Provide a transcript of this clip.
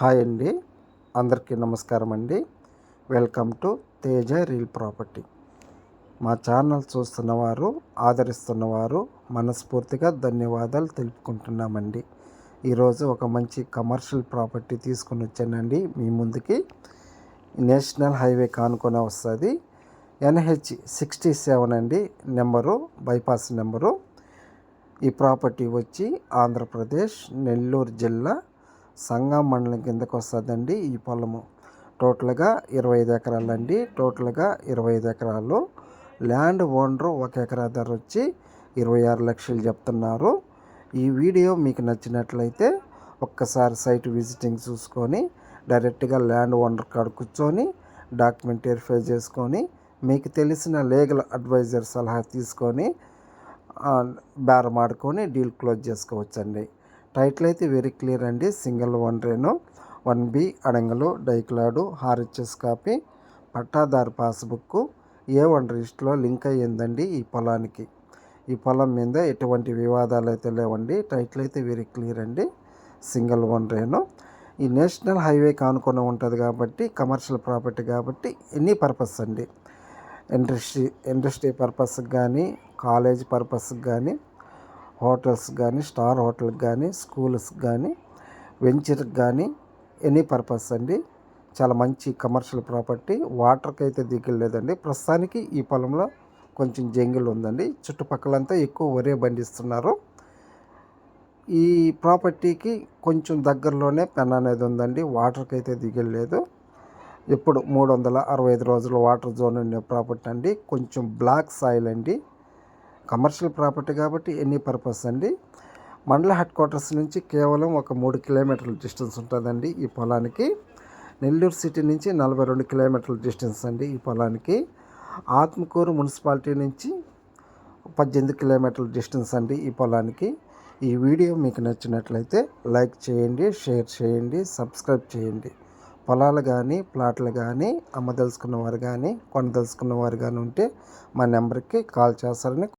Hi అండి. అందరికీ నమస్కారం అండి. Welcome to Teja real property. మా ఛానల్ చూస్తున్నవారు ఆదరిస్తున్నవారు మనస్ఫూర్తిగా ధన్యవాదాలు తెలుపుకుంటున్నామండి. ఈరోజు ఒక మంచి కమర్షియల్ ప్రాపర్టీ తీసుకుని వచ్చానండి. మీ ముందుకి నేషనల్ హైవే కానుకొని వస్తుంది. ఎన్హెచ్ సిక్స్టీ సెవెన్ అండి. Number bypass number. ఈ ప్రాపర్టీ వచ్చి ఆంధ్రప్రదేశ్ నెల్లూరు జిల్లా సంగం మండలం కిందకు వస్తుందండి ఈ పొలము. టోటల్గా ఇరవై ఐదు ఎకరాలు అండి టోటల్గా ఇరవై ఐదు ఎకరాలు. ల్యాండ్ ఓనర్ ఒక ఎకరా ధర వచ్చి ఇరవై ఆరు లక్షలు చెప్తున్నారు. ఈ వీడియో మీకు నచ్చినట్లయితే ఒక్కసారి సైట్ విజిటింగ్ చూసుకొని డైరెక్ట్గా ల్యాండ్ ఓనర్ కాడ కూర్చొని డాక్యుమెంట్ వెరిఫై చేసుకొని మీకు తెలిసిన లీగల్ అడ్వైజర్ సలహా తీసుకొని బేరమాడుకొని డీల్ క్లోజ్ చేసుకోవచ్చండి. టైటిల్ అయితే వెరీ క్లియర్ అండి. సింగిల్ వన్ రేను వన్ బి అడంగలు డైక్లాడు హార్హెచ్ఎస్ కాపీ పట్టాదారు పాస్బుక్ ఏ వన్ రిజిస్ట్లో లింక్ అయ్యిందండి ఈ పొలానికి? ఈ పొలం మీద ఎటువంటి వివాదాలు అయితే లేవండి. టైటిల్ అయితే వెరీ క్లియర్ అండి. సింగిల్ వన్ రేను ఈ నేషనల్ హైవే కానుకొని ఉంటుంది కాబట్టి కమర్షియల్ ప్రాపర్టీ కాబట్టి ఎనీ పర్పస్ అండి. ఇండస్ట్రీ ఇండస్ట్రీ పర్పస్కి కానీ కాలేజ్ పర్పస్కి కానీ హోటల్స్ కానీ స్టార్ హోటల్కి కానీ స్కూల్స్ కానీ వెంచర్కి కానీ ఎనీ పర్పస్ అండి. చాలా మంచి కమర్షియల్ ప్రాపర్టీ. వాటర్కి అయితే దిగలేదండి ప్రస్తుతానికి ఈ పొలంలో కొంచెం జంగిల్ ఉందండి. చుట్టుపక్కలంతా ఎక్కువ వరే పండిస్తున్నారు ఈ ప్రాపర్టీకి కొంచెం దగ్గరలోనే పెన్ అనేది ఉందండి. వాటర్కి అయితే దిగలేదు ఇప్పుడు మూడు వందల అరవై ఐదు రోజులు వాటర్ జోన్ ఉండే ప్రాపర్టీ అండి. కొంచెం బ్లాక్ సాయిల్ అండి. కమర్షియల్ ప్రాపర్టీ కాబట్టి ఎనీ పర్పస్ అండి. మండల హెడ్ క్వార్టర్స్ నుంచి కేవలం ఒక మూడు కిలోమీటర్ల డిస్టెన్స్ ఉంటుందండి ఈ పొలానికి. నెల్లూరు సిటీ నుంచి నలభై రెండు కిలోమీటర్ల డిస్టెన్స్ అండి ఈ పొలానికి. ఆత్మకూరు మున్సిపాలిటీ నుంచి పద్దెనిమిది కిలోమీటర్ల డిస్టెన్స్ అండి ఈ పొలానికి. ఈ వీడియో మీకు నచ్చినట్లయితే లైక్ చేయండి షేర్ చేయండి సబ్స్క్రైబ్ చేయండి. పొలాలు కానీ ప్లాట్లు కానీ అమ్మదలుచుకున్న వారు కానీ కొనదలుచుకున్న వారు కానీ ఉంటే మా నెంబర్కి కాల్ చేస్తారని